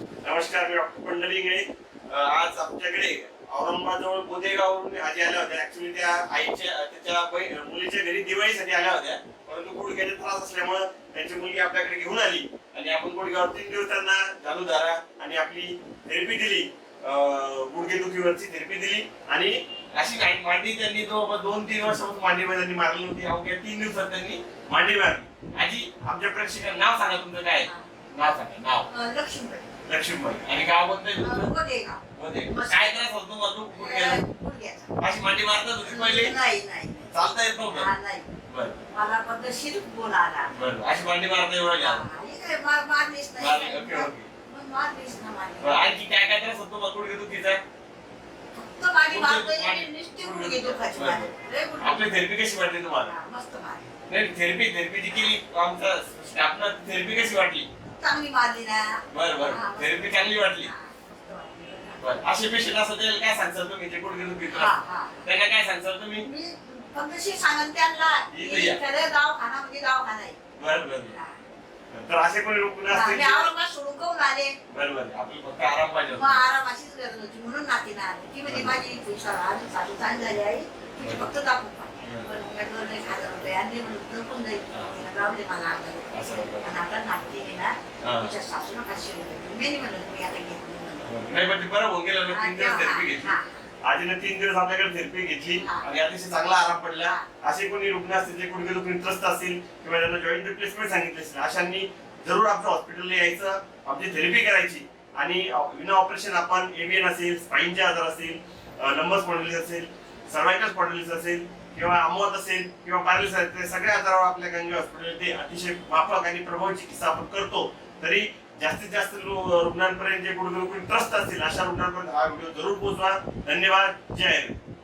नमस्कार मी डॉक्टर पंढरी अ, आज आमच्याकडे औरंगाबाद जवळ बोदेगावरून आजी आल्या होत्या. ऍक्च्युली त्या आईच्या त्याच्या मुलीच्या घरी दिवाळीसाठी आल्या होत्या. परंतु गुडघ्याचा त्रास असल्यामुळं त्यांची मुलगी आपल्याकडे घेऊन आली. आणि आपण गुडघ्यावर तीन दिवस त्यांना चालू धारा आणि आपली थेरपी दिली. अ, गुडघे दुखीवरची थेरपी दिली. आणि अशी काही मांडी त्यांनी तो दोन तीन वर्षापासून मांडीमध्ये त्यांनी मारली होती अवघ्या तीन दिवसात त्यांनी मांडी मारली. आजी आमच्या प्रेक्षकांना नाव सांगा तुमचं काय? आहे? नाव सांगा नाव. लक्ष्मीबाई. लक्ष्मीबाई. आणि गाव काय त्रास होतो तुम्हाला तू? गुडघ्याला? गुडघ्याचा. अशी मांडी मारता होती पहिले? नाही नाही. चालता येत हा, नव्हतं नाही. बरं. मला पद्धतशीर बोल आला बरं. अशी मांडी मारता एवढं हा, झालं इकडे मार- मारलीच नाही. मारली, ओके, ओके. मग मारलीच ना मारली. बरं आणखी काय काय त्रास होतो मग फक्त नुसती गुडघे दुखायची. लय गुडघे आपली थेरपी कशी वाटली तुम्हाला? हा, मस्त मारली नाही थेरपी थेरपी जी केली आमचा स्टाफनं थेरपी कशी वाटली? चांगली मारली ना. बरं बरं. थेरपी चांगली वाटली. बरं. असे पेशंट असं त्याला काय सांगसाल तुम्ही? जे गुडघे दुखी. त्यांना काय सांगसाल तुम्ही? मी पद्धतशीर सांगन त्यांना इथं या. खरं दवाखाना म्हणजे दवाखाना आहे. बरं बरं. तर असे कोणी रुग्ण असतील मी औरंगाबाद सोडून काहून आले. बरं बरं. आपली फक्त आराम पाहिजे मग होता. आरामाचीच गरज होती. म्हणून नाती ना आली. ती म्हणजे माझी पैसा अजून चालू चांगली झाली आहे तुझी फक्त दाखवून पाहिजे. पण मग दोन एक हजार रुपये आणि म्हणून जपून जाईल. तिला राहू दे मला आता असं होतं. आणि आता नाती आहे ना हा. तिच्या सासूला पाचशे रुपये दिले. मी नाही म्हणत मी आता घेतली म्हणून. नाही पण ते बरं होऊन गेलं ना, तीन दिवस थेरपी घेतली हा. आजीने तीन दिवस आपल्याकडे थेरपी घेतली हा. आणि अतिशय चांगला आराम पडला. असे कोणी रुग्ण असतील जे गुडघे दुखून त्रस्त असतील किंवा त्यांना जॉईंट रिप्लेसमेंट सांगितले असेल अशांनी जरूर आमच्या हॉस्पिटलला यायचं आमची थेरपी करायची आणि विना ऑपरेशन आपण एव्हियन असेल स्पाईनचे आजार असतील नंबर स्पॉन्डिलिस असेल सर्वायकल स्पॉन्डिलिस असेल किंवा अमवत असेल किंवा पॅरालिस असेल ते सगळ्या आजारावर आपल्या गांधी हॉस्पिटल ते अतिशय माफक आणि प्रभावी चिकित्सा आपण करतो. तरी जास्तीत जास्त रुग्णांपर्यंत जे कुठे ट्रस्ट त्रस्त असतील अशा रुग्णांपर्यंत हा व्हिडिओ जरूर पोहोचवा. धन्यवाद. जय हिंद.